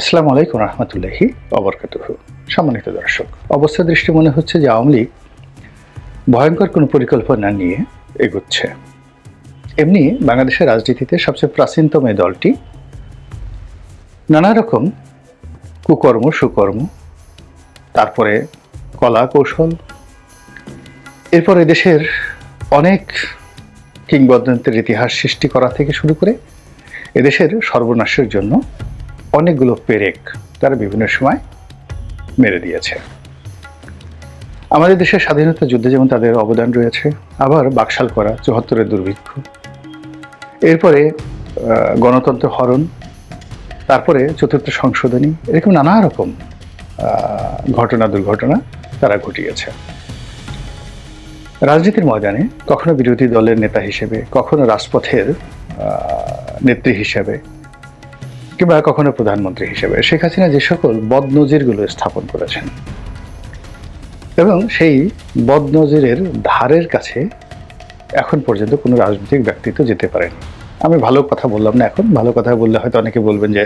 আসসালামু আলাইকুম রহমতুল্লাহি অবরকাতুহ সম্মানিত দর্শক, অবস্থা দৃষ্টি মনে হচ্ছে যে আওয়ামী লীগ ভয়ঙ্কর কোনো পরিকল্পনা নিয়ে এগোচ্ছে। এমনি বাংলাদেশের রাজনীতিতে সবচেয়ে প্রাচীনতম এই দলটি নানা রকম কুকর্ম, সুকর্ম, তারপরে কলা কৌশল এরপরে দেশের অনেক কিংবদন্তের ইতিহাস সৃষ্টি করা থেকে শুরু করে এদেশের সর্বনাশের জন্য অনেকগুলো পেরেক তারা বিভিন্ন সময় মেরে দিয়েছে। আমাদের দেশের স্বাধীনতা যুদ্ধে যেমন তাদের অবদান রয়েছে, আবার বাকশাল করা চুয়াত্তরের দুর্ভিক্ষ। এরপরে গণতন্ত্র হরণ, তারপরে চতুর্থ সংশোধনী, এরকম নানা রকম ঘটনা দুর্ঘটনা তারা ঘটিয়েছে। রাজনীতির ময়দানে কখনো বিরোধী দলের নেতা হিসেবে, কখনো রাজপথের নেত্রী হিসেবে কিংবা কখনো প্রধানমন্ত্রী হিসেবে শেখ হাসিনা যে সকল বদনজিরগুলো স্থাপন করেছেন এবং সেই বদনজিরের ধারের কাছে এখন পর্যন্ত কোনো রাজনৈতিক ব্যক্তিত্ব যেতে পারেনি। আমি ভালো কথা বললাম না এখন, ভালো কথা বললে হয়তো অনেকে বলবেন যে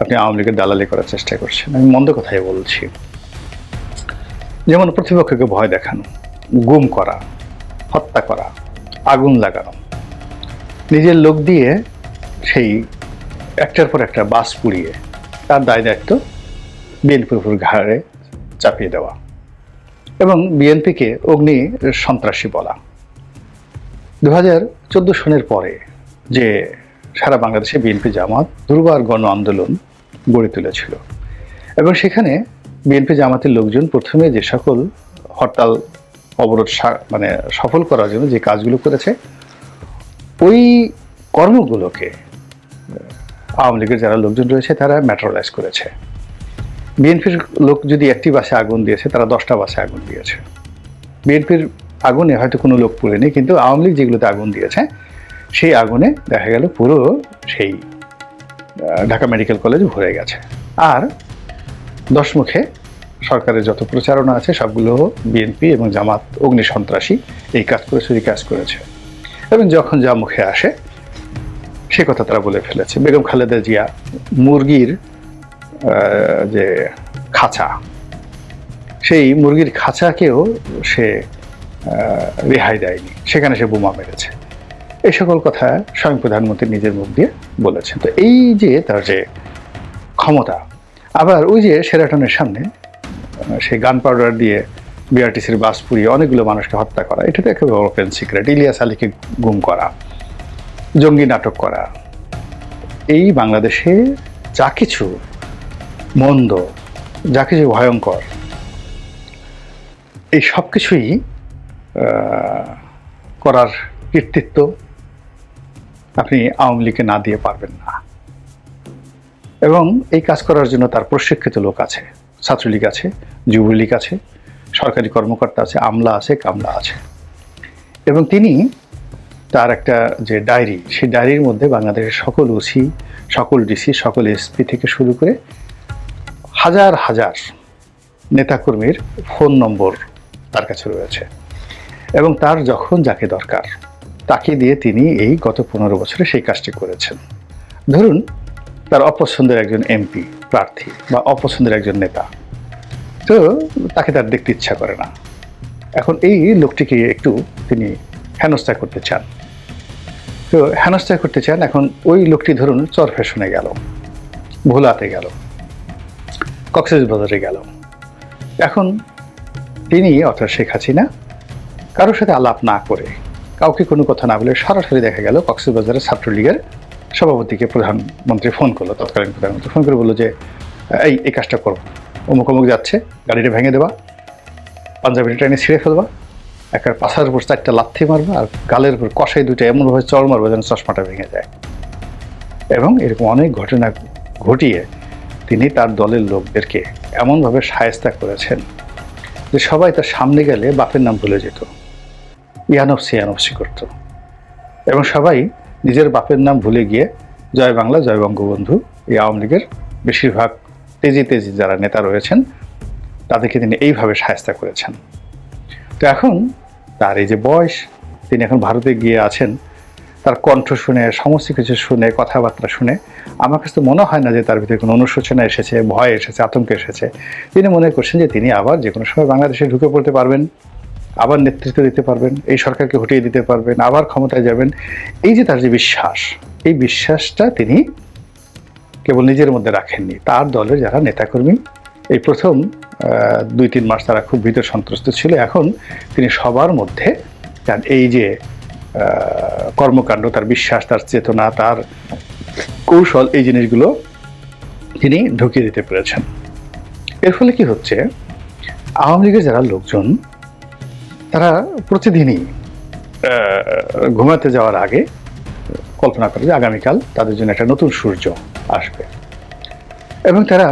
আপনি আওয়ামী লীগের দালালি করার চেষ্টা করছেন। আমি মন্দ কথাই বলছি। যেমন প্রতিপক্ষকে ভয় দেখানো, গুম করা, হত্যা করা, আগুন লাগানো, নিজের লোক দিয়ে সেই একটার পর একটা বাস পুড়িয়ে তার দায় দায়িত্ব বিএনপির উপর ঘাড়ে চাপিয়ে দেওয়া এবং বিএনপিকে অগ্নি সন্ত্রাসী বলা। দু হাজার চোদ্দ সনের পরে যে সারা বাংলাদেশে বিএনপি জামাত দুর্বার গণ আন্দোলন গড়ে তুলেছিল এবং সেখানে বিএনপি জামাতের লোকজন প্রথমে যে সকল হরতাল, অবরোধ মানে সফল করার জন্য যে কাজগুলো করেছে, ওই কর্মগুলোকে আওয়ামী লীগের যারা লোকজন রয়েছে, তারা ম্যাটারালাইজ করেছে। বিএনপির লোক যদি একটি বাসে আগুন দিয়েছে, তারা দশটা বাসে আগুন দিয়েছে। বিএনপির আগুনে হয়তো কোনো লোক পুড়েনি, কিন্তু আওয়ামী লীগ যেগুলোতে আগুন দিয়েছে, সেই আগুনে দেখা গেল পুরো সেই ঢাকা মেডিকেল কলেজ ভরে গেছে। আর দশমুখে সরকারের যত প্রচারণা আছে, সবগুলো বিএনপি এবং জামাত অগ্নি সন্ত্রাসী এই কাজ করেছে ওই কাজ করেছে। এবং যখন যা মুখে আসে সে কথা তারা বলে ফেলেছে। বেগম খালেদা জিয়া মুরগির যে খাঁচা, সেই মুরগির খাঁচাকেও সে রেহাই দেয়নি। সেখানে সে বোমা মেরেছে। এই সকল কথা স্বয়ং প্রধানমন্ত্রী নিজের মুখ দিয়ে বলেছেন। তো এই যে তার যে ক্ষমতা, আবার ওই যে সেরাটনের সামনে সেই গান পাউডার দিয়ে বিআরটিসির বাস পুড়িয়ে অনেকগুলো মানুষকে হত্যা করা, এটা তো একেবারে ওপেন সিক্রেট। ইলিয়াস আলীকে গুম করা। জঙ্গি নাটক করা। এই বাংলাদেশে যা কিছু মন্দ, যা কিছু ভয়ঙ্কর, এই সব কিছুই করার কৃতিত্ব আপনি আওয়ামী লীগকে না দিয়ে পারবেন না। এবং এই কাজ করার জন্য তার প্রশিক্ষিত লোক আছে, ছাত্রলীগ আছে, যুবলীগ আছে, সরকারি কর্মকর্তা আছে, আমলা আছে, কামলা আছে। এবং তিনি তার একটা যে ডায়েরি, সেই ডায়েরির মধ্যে বাংলাদেশের সকল ওসি, সকল ডিসি, সকল এসপি থেকে শুরু করে হাজার হাজার নেতাকর্মীর ফোন নম্বর তার কাছে রয়েছে। এবং তার যখন যাকে দরকার, তাকে দিয়ে তিনি এই গত পনেরো বছরে সেই কাজটি করেছেন। ধরুন, তার অপছন্দের একজন এমপি প্রার্থী বা অপছন্দের একজন নেতা, তো তাকে তার দেখতে ইচ্ছা করে না। এখন এই লোকটিকে একটু তিনি হেনস্থা করতে চান। তো হেনস্থা করতে চান, এখন ওই লোকটি ধরুন চর ফ্যাশনে গেল, ভোলাতে গেল কক্সেস বাজারে গেল। এখন তিনি অর্থাৎ শেখ হাসিনা, কারোর সাথে আলাপ না করে, কাউকে কোনো কথা না বলে সরাসরি দেখা গেল কক্সবাজারের ছাত্রলীগের সভাপতিকে প্রধানমন্ত্রী ফোন করল, তৎকালীন প্রধানমন্ত্রী ফোন করে বলল যে, এই এই কাজটা করো। অমুক অমুক যাচ্ছে, গাড়িটা ভেঙে দেবা, পাঞ্জাবিটা ট্রেনে ছিঁড়ে ফেলবা। একটা পাশার উপর চারটা লাথি মারবে আর গালের উপর কষাই দুটো এমনভাবে চড় মারবে যেন চশমাটা ভেঙে যায়। এবং এরকম অনেক ঘটনা ঘটিয়ে তিনি তার দলের লোকদেরকে এমনভাবে সায়স্তা করেছেন যে সবাই তার সামনে গেলে বাপের নাম ভুলে যেত। ইয়ানফসি ইয়ানফসি করত। এবং সবাই নিজের বাপের নাম ভুলে গিয়ে জয় বাংলা, জয় বঙ্গবন্ধু এই আওয়ামী লীগের বেশিরভাগ তেজি তেজি যারা নেতা রয়েছেন, তাদেরকে তিনি এইভাবে সায়স্তা করেছেন। তো এখন তার এই যে বয়স, তিনি এখন ভারতে গিয়ে আছেন, তার কণ্ঠ শুনে, সমস্ত কিছু শুনে, কথাবার্তা শুনে, আমার কাছে মনে হয় না যে তার ভিতরে কোনো অনুশোচনা এসেছে, ভয় এসেছে, আতঙ্ক এসেছে। তিনি মনে করছেন যে তিনি আবার যে কোনো সময় বাংলাদেশে ঢুকে পড়তে পারবেন, আবার নেতৃত্ব দিতে পারবেন, এই সরকারকে হটিয়ে দিতে পারবেন, আবার ক্ষমতায় যাবেন। এই যে তার যে বিশ্বাস, এই বিশ্বাসটা তিনি কেবল নিজের মধ্যে রাখেননি, তার দলের যারা নেতাকর্মী এই প্রথম দুই তিন মাস তারা খুব ভীত সন্ত্রস্ত ছিল। এখন তিনি সবার মধ্যে তার এই যে কর্মকাণ্ড, তার বিশ্বাস, তার চেতনা, তার কৌশল, এই জিনিসগুলো তিনি ঢুকিয়ে দিতে পেরেছেন। এর ফলে কি হচ্ছে? আওয়ামী লীগের যারা লোকজন, তারা প্রতিদিনই ঘুমাতে যাওয়ার আগে কল্পনা করে যে আগামীকাল তাদের জন্য একটা নতুন সূর্য আসবে। এবং তারা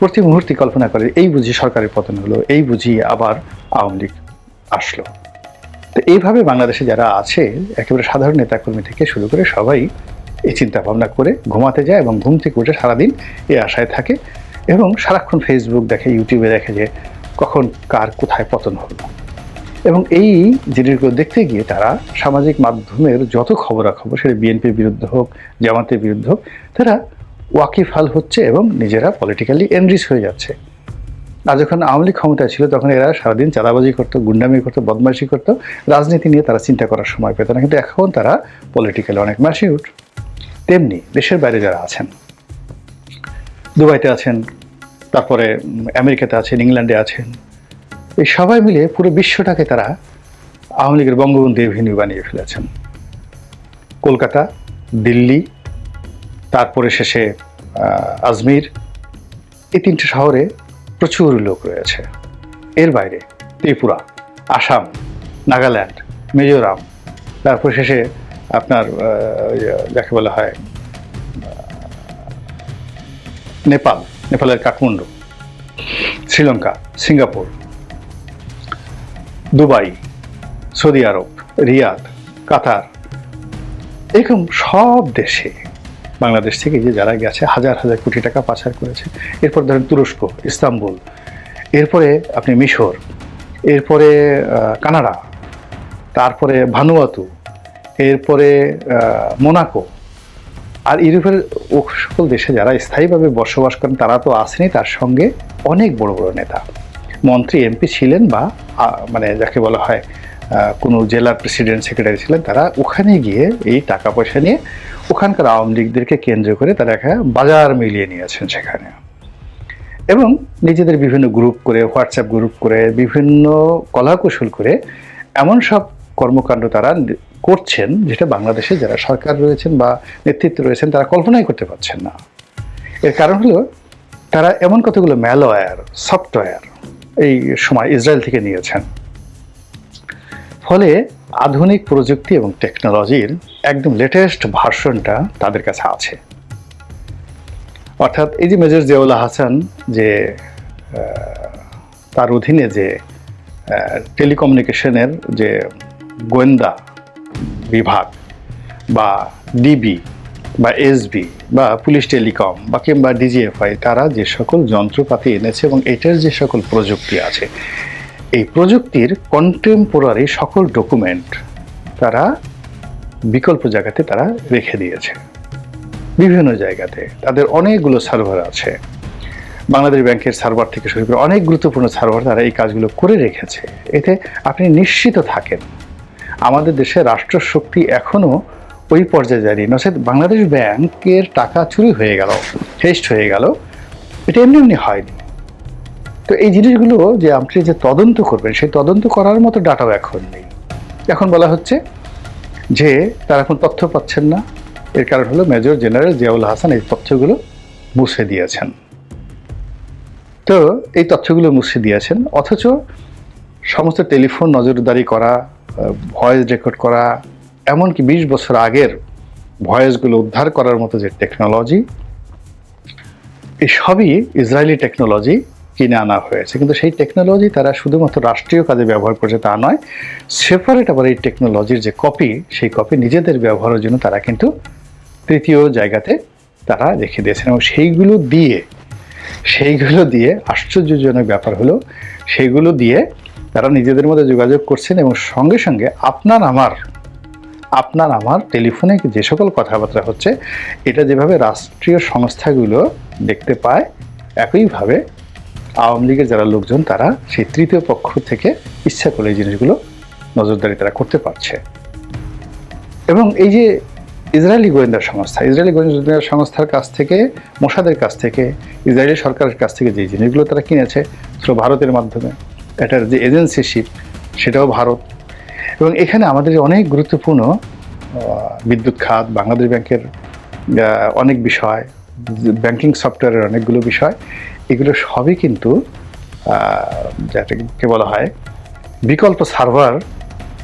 প্রতি মুহূর্তে কল্পনা করে, এই বুঝি সরকারের পতন হলো, এই বুঝি আবার আওয়ামী লীগ আসলো। তো এইভাবে বাংলাদেশে যারা আছে, একেবারে সাধারণ নেতাকর্মী থেকে শুরু করে সবাই এই চিন্তা ভাবনা করে ঘুমাতে যায় এবং ঘুম থেকে উঠে সারাদিন এই আশায় থাকে এবং সারাক্ষণ ফেসবুক দেখে ইউটিউবে দেখে যে কখন কার কোথায় পতন হলো। এবং এই জিনিসগুলো দেখতে গিয়ে তারা সামাজিক মাধ্যমের যত খবরাখবর, সেটা বিএনপির বিরুদ্ধে হোক, জামাতের বিরুদ্ধে হোক, তারা ওয়াকিফাল হচ্ছে এবং নিজেরা পলিটিক্যালি এনরিচ হয়ে যাচ্ছে। আর যখন আওয়ামী লীগ ক্ষমতায় ছিল, তখন এরা সারাদিন চাঁদাবাজি করতো, গুন্ডামি করতো, বদমাইশি করতো। রাজনীতি নিয়ে তারা চিন্তা করার সময় পেত না, কিন্তু এখন তারা পলিটিক্যালি অনেক ম্যাচিউড তেমনি দেশের বাইরে যারা আছেন, দুবাইতে আছেন, তারপরে আমেরিকাতে আছেন, ইংল্যান্ডে আছেন, এই সবাই মিলে পুরো বিশ্বটাকে তারা আওয়ামী লীগের বঙ্গবন্ধু এভিনিউ বানিয়ে ফেলেছেন। কলকাতা, দিল্লি তারপরে শেষে আজমির, এই তিনটে শহরে প্রচুর লোক রয়েছে। এর বাইরে ত্রিপুরা, আসাম, নাগাল্যান্ড, মিজোরাম, তারপর শেষে আপনার যাকে বলা হয় নেপাল, নেপালের Kathmandu, Sri Lanka, Singapore, Dubai, Saudi Arab, Riyadh, Qatar, এরকম সব দেশে বাংলাদেশ থেকে যে যারা গেছে, হাজার হাজার কোটি টাকা পাচার করেছে। এরপর ধরেন তুরস্ক, ইস্তাম্বুল, এরপরে আপনি মিশর, এরপরে কানাডা, তারপরে ভানুয়াতু, এরপরে মোনাকো। আর ইউরোপের ও সকল দেশে যারা স্থায়ীভাবে বসবাস করেন, তারা তো আসেনি, তার সঙ্গে অনেক বড় বড় নেতা। মন্ত্রী, এমপি ছিলেন বা মানে যাকে বলা হয় কোনো জেলার প্রেসিডেন্ট সেক্রেটারি ছিলেন, তারা ওখানে গিয়ে এই টাকা পয়সা নিয়ে ওখানকার আওয়ামী লীগদেরকে কেন্দ্র করে তারা একটা বাজার মিলিয়ে নিয়েছেন সেখানে। এবং নিজেদের বিভিন্ন গ্রুপ করে হোয়াটসঅ্যাপ গ্রুপ করে, বিভিন্ন কলাকৌশল করে এমন সব কর্মকাণ্ড তারা করছেন যেটা বাংলাদেশে যারা সরকার রয়েছেন বা নেতৃত্ব রয়েছেন তারা কল্পনাই করতে পারছেন না। এর কারণ হলো তারা এমন কতগুলো ম্যালওয়্যার সফটওয়্যার এই সময় ইসরায়েল থেকে নিয়েছেন। ফলে আধুনিক প্রযুক্তি এবং টেকনোলজির একদম লেটেস্ট ভার্সনটা তাদের কাছে আছে। অর্থাৎ এই যে মেজর জিয়াউল্লাহ হাসান যে তার অধীনে যে টেলিকমিউনিকেশনের যে গোয়েন্দা বিভাগ বা ডিবি বা এসবি বা পুলিশ টেলিকম বা কিংবা ডিজিএফআই, তারা যে সকল যন্ত্রপাতি এনেছে এবং এটার যে সকল প্রযুক্তি আছে এই প্রযুক্তির কন্টেম্পোরারি সকল ডকুমেন্ট তারা বিকল্প জায়গাতে তারা রেখে দিয়েছে। বিভিন্ন জায়গাতে তাদের অনেকগুলো সার্ভার আছে। বাংলাদেশ ব্যাংকের সার্ভার থেকে শুরু করে অনেক গুরুত্বপূর্ণ সার্ভার তারা এই কাজগুলো করে রেখেছে। এতে আপনি নিশ্চিত থাকেন, আমাদের দেশে রাষ্ট্রশক্তি এখনও ওই পর্যায়ে যায়নি। নচেত বাংলাদেশ ব্যাংকের টাকা চুরি হয়ে গেল হেস্ট হয়ে গেল। এটা এমনি এমনি হয়নি। তো এই জিনিসগুলো যে আপনি যে তদন্ত করবেন, সেই তদন্ত করার মতো ডাটাও এখন নেই। এখন বলা হচ্ছে যে তারা এখন তথ্য পাচ্ছেন না। এর কারণ হলো মেজর জেনারেল জিয়াউল হাসান এই তথ্যগুলো মুছে দিয়েছেন। তো এই তথ্যগুলো মুছে দিয়েছেন, অথচ সমস্ত টেলিফোন নজরদারি করা ভয়েস রেকর্ড করা, এমনকি বিশ বছর আগের ভয়েসগুলো উদ্ধার করার মতো যে টেকনোলজি এই সবই ইসরায়েলি টেকনোলজি কিনে আনা হয়েছে। কিন্তু সেই টেকনোলজি তারা শুধুমাত্র রাষ্ট্রীয় কাজে ব্যবহার করছে তা নয় সেপারেট আবার এই টেকনোলজির যে কপি সেই কপি নিজেদের ব্যবহারের জন্য তারা কিন্তু তৃতীয় জায়গাতে তারা রেখে দিয়েছেন। এবং সেইগুলো দিয়ে সেইগুলো দিয়ে আশ্চর্যজনক ব্যাপার হলো, সেইগুলো দিয়ে তারা নিজেদের মধ্যে যোগাযোগ করছেন এবং সঙ্গে সঙ্গে আপনার আমার আপনার আমার টেলিফোনে যে সকল কথাবার্তা হচ্ছে, এটা যেভাবে রাষ্ট্রীয় সংস্থাগুলো দেখতে পায়, একইভাবে আওয়ামী লীগের যারা লোকজন, তারা সেই তৃতীয় পক্ষ থেকে ইচ্ছা করে এই জিনিসগুলো নজরদারি তারা করতে পারছে। এবং এই যে ইসরায়েলি গোয়েন্দা সংস্থা, ইসরায়েলি গোয়েন্দা সংস্থার কাছ থেকে, মোসাদের কাছ থেকে, ইসরায়েলি সরকারের কাছ থেকে যে জিনিসগুলো তারা কিনেছে থ্রু ভারতের মাধ্যমে, এটার যে এজেন্সিশিপ সেটাও ভারত। এবং এখানে আমাদের অনেক গুরুত্বপূর্ণ বিদ্যুৎ খাত, বাংলাদেশ ব্যাংকের অনেক বিষয় ব্যাংকিং সফটওয়্যারের অনেকগুলো বিষয়, এগুলো সবই কিন্তু যেটাকে বলা হয় বিকল্প সার্ভার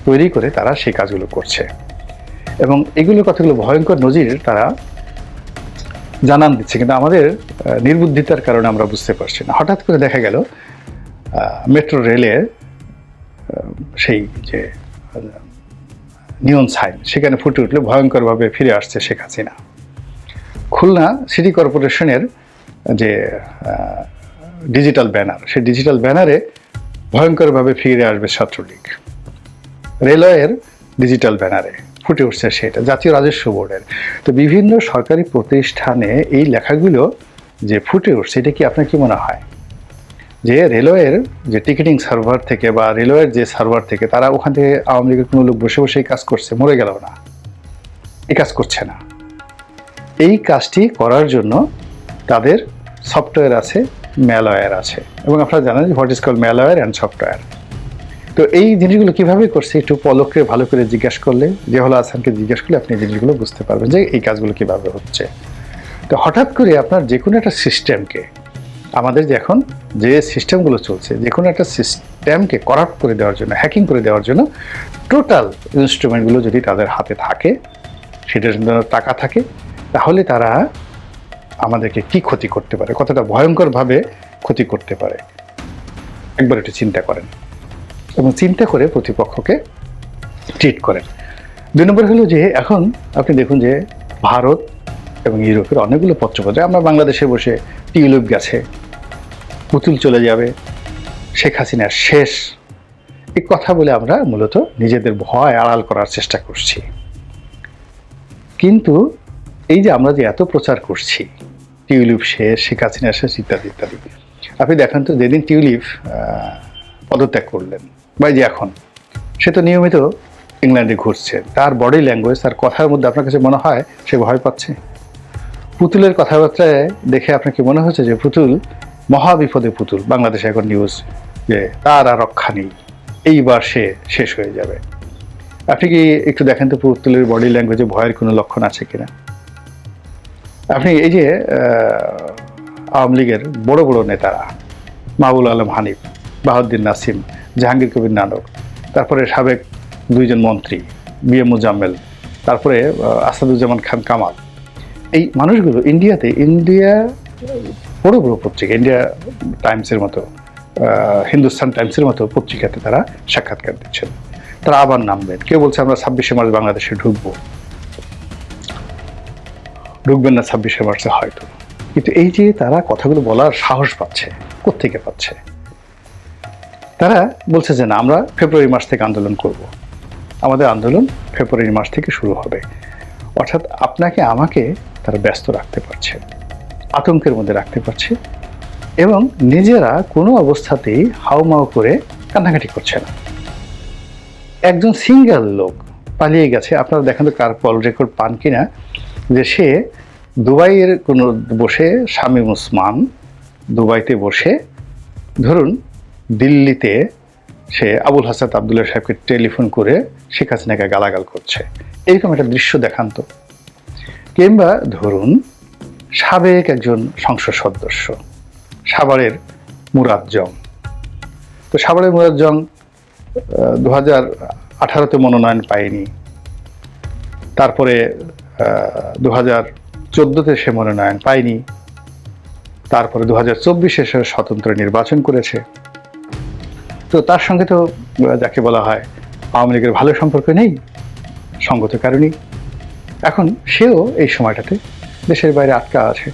তৈরি করে তারা সেই কাজগুলো করছে। এবং এগুলো কথাগুলো ভয়ঙ্কর নজির তারা জানান দিচ্ছে, কিন্তু আমাদের নির্বুদ্ধিতার কারণে আমরা বুঝতে পারছি না। হঠাৎ করে দেখা গেল মেট্রো রেলের সেই যে নিয়ন সাইন, সেখানে ফুটে উঠলে, ভয়ঙ্করভাবে ফিরে আসছে শেখ হাসিনা। খুলনা সিটি কর্পোরেশনের যে ডিজিটাল ব্যানার সেই ডিজিটাল ব্যানারে ভয়ঙ্করভাবে ফিরে আসবে ছাত্রলীগ। রেলওয়ের ডিজিটাল ব্যানারে ফুটে উঠছে সেটা, জাতীয় রাজস্ব বোর্ডের। তো বিভিন্ন সরকারি প্রতিষ্ঠানে এই লেখাগুলো যে ফুটে উঠছে, এটা কি আপনার কি মনে হয়? যে রেলওয়ের যে টিকিটিং সার্ভার থেকে বা রেলওয়ের যে সার্ভার থেকে তারা ওখান থেকে আওয়ামী লীগের কোনো লোক বসে বসে এই কাজ করছে, মরে গেল না। এই কাজ করছে না। এই কাজটি করার জন্য তাদের সফটওয়্যার আছে ম্যালওয়্যার আছে। এবং আপনারা জানেন what is call malware and software তো এই জিনিসগুলো কীভাবে করছে, একটু পলককে ভালো করে জিজ্ঞাসা করলে যে হলো আসানকে জিজ্ঞাসা করলে আপনি এই জিনিসগুলো বুঝতে পারবেন যে এই কাজগুলো কীভাবে হচ্ছে। তো হঠাৎ করে আপনার যে কোনো একটা সিস্টেমকে আমাদের যে এখন যে সিস্টেমগুলো চলছে, যে কোনো একটা সিস্টেমকে করাপ্ট করে দেওয়ার জন্য হ্যাকিং করে দেওয়ার জন্য টোটাল ইনস্ট্রুমেন্টগুলো যদি তাদের হাতে থাকে, সেটার জন্য টাকা থাকে তাহলে তারা আমাদেরকে কি ক্ষতি করতে পারে? কতটা ভয়ঙ্করভাবে ক্ষতি করতে পারে? একবার একটু চিন্তা করেন। এবং চিন্তা করে প্রতিপক্ষকে ট্রিট করেন। দুই নম্বর হলো যে, এখন আপনি দেখুন যে, ভারত এবং ইউরোপের অনেকগুলো পত্রপত্রে, আমরা বাংলাদেশে বসে টিউলিপ গেছে পুতুল চলে যাবে, শেখ হাসিনার শেষ। এই কথা বলে আমরা মূলত নিজেদের ভয় আড়াল করার চেষ্টা করছি। কিন্তু এই যে আমরা যে এত প্রচার করছি, টিউলিপ শেষ, শেখ হাসিনা শেষ, ইত্যাদি ইত্যাদি। আপনি দেখেন তো, যেদিন টিউলিপ পদত্যাগ করলেন, বা যে এখন, সে তো নিয়মিত ইংল্যান্ডে ঘুরছে। তার বডি ল্যাঙ্গুয়েজ তার কথার মধ্যে আপনার কাছে মনে হয়, সে ভয় পাচ্ছে? পুতুলের কথাবার্তায় দেখে আপনাকে মনে হচ্ছে যে পুতুল মহাবিপদে পুতুল, বাংলাদেশে এখন নিউজ যে তার আর রক্ষা নেই, এইবার সে শেষ হয়ে যাবে। আপনি কি একটু দেখেন তো পুতুলের বডি ল্যাঙ্গুয়েজে ভয়ের কোনো লক্ষণ আছে কিনা? আপনি এই যে আওয়ামী লীগের বড় বড় নেতারা মাহবুল আলম হানিফ, বাহাউদ্দিন নাসিম, জাহাঙ্গীর কবির নানক, তারপরে সাবেক দুইজন মন্ত্রী, বি এম মুজাম্মেল, তারপরে আসাদুজ্জামান খান কামাল, এই মানুষগুলো ইন্ডিয়াতে, ইন্ডিয়া বড় বড় পত্রিকা, ইন্ডিয়া টাইমসের মতো হিন্দুস্তান টাইমসের মতো পত্রিকাতে তারা সাক্ষাৎকার দিচ্ছেন। তারা আবার নামবেন। কেউ বলছে, আমরা ছাব্বিশে মার্চ বাংলাদেশে ঢুকবো। ঢুকবেন না ছাব্বিশে মার্চে হয়তো। কিন্তু এই যে তারা কথাগুলো বলার সাহস পাচ্ছে কোথেকে পাচ্ছে? তারা বলছে যে, না, আমরা ফেব্রুয়ারি মাস থেকে আন্দোলন করব। আমাদের আন্দোলন ফেব্রুয়ারি মাস থেকে শুরু হবে। অর্থাৎ আপনাকে, আমাকে তারা ব্যস্ত রাখতে পারছে, আতঙ্কের মধ্যে রাখতে পারছে এবং নিজেরা কোনো অবস্থাতেই হাউমাউ করে কান্নাকাটি করছে না। একজন সিঙ্গেল লোক পালিয়ে গেছে। আপনারা দেখেন তো কার কল রেকর্ড পান কিনা। যে সে দুবাইয়ের কোনো বসে শামীম ওসমান দুবাইতে বসে, ধরুন দিল্লিতে সে আবুল হাসান আবদুল্লাহ সাহেবকে টেলিফোন করে শেখ হাসিনাকে গালাগাল করছে। এরকম একটা দৃশ্য দেখান তো। কিংবা ধরুন সাবেক একজন সংসদ সদস্য, সাভারের মুরাদ জং। তো সাভারের মুরাদ জং দু হাজার আঠারোতে মনোনয়ন পায়নি। তারপরে দু হাজার চোদ্দোতে সে মনোনয়ন পায়নি। তারপরে দু হাজার চব্বিশে সে স্বতন্ত্র নির্বাচন করেছে। তো তার সঙ্গে তো যাকে বলা হয় আওয়ামী লীগের ভালো সম্পর্ক নেই, সঙ্গত কারণেই। এখন সেও এই সময়টাতে দেশের বাইরে আটকা আছে।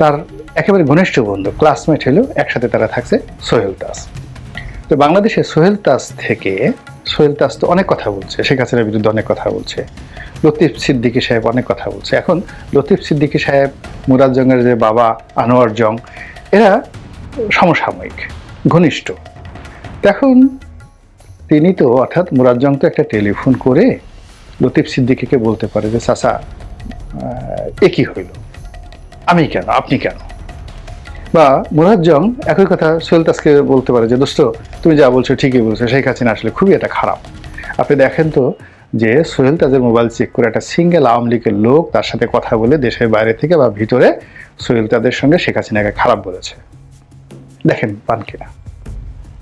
তার একেবারে ঘনিষ্ঠ বন্ধু ক্লাসমেট হলেও একসাথে তারা থাকছে সোহেল দাস। তো বাংলাদেশে সোহেল তাস থেকে সোহেল তাস তো অনেক কথা বলছে শেখ হাসিনার বিরুদ্ধে অনেক কথা বলছে লতিফ সিদ্দিকী সাহেব অনেক কথা বলছে। এখন লতিফ সিদ্দিকী সাহেব মুরাদ জংয়ের যে বাবা আনোয়ার জং এরা সমসাময়িক ঘনিষ্ঠ। এখন তিনি তো অর্থাৎ মুরাদ জং তো একটা টেলিফোন করে লতিফ সিদ্দিকীকে বলতে পারে যে চাচা আহ, এ কি হইল? আমি কেন? আপনি কেন? বা জং একই কথা সোহেল তাসকে বলতে পারে যে, দোস্ত, তুমি যা বলছো ঠিকই বলছো, শেখ হাসিনা আসলে খুবই এটা খারাপ। আপনি দেখেন তো যে সোহেল তাজের মোবাইল চেক করে একটা সিঙ্গেল আওয়ামী লীগের লোক তার সাথে কথা বলে দেশের বাইরে থেকে বা ভিতরে সোহেল তাদের সঙ্গে শেখ হাসিনাকে খারাপ বলেছে। দেখেন পান কিনা।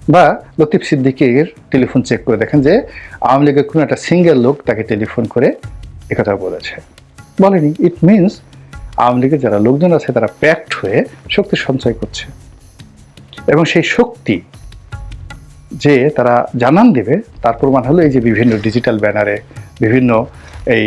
বা লতিফ সিদ্দিকের টেলিফোন চেক করে দেখেন যে, আওয়ামী লীগের কোনো একটা সিঙ্গেল লোক তাকে টেলিফোন করে একথা বলেছে। বলেনি। ইট মিনস আওয়ামী লীগের যারা লোকজন আছে, তারা প্যাক্ট হয়ে শক্তি সঞ্চয় করছে। এবং সেই শক্তি যে তারা জানান দেবে, তার প্রমাণ হলো এই যে বিভিন্ন ডিজিটাল ব্যানারে বিভিন্ন এই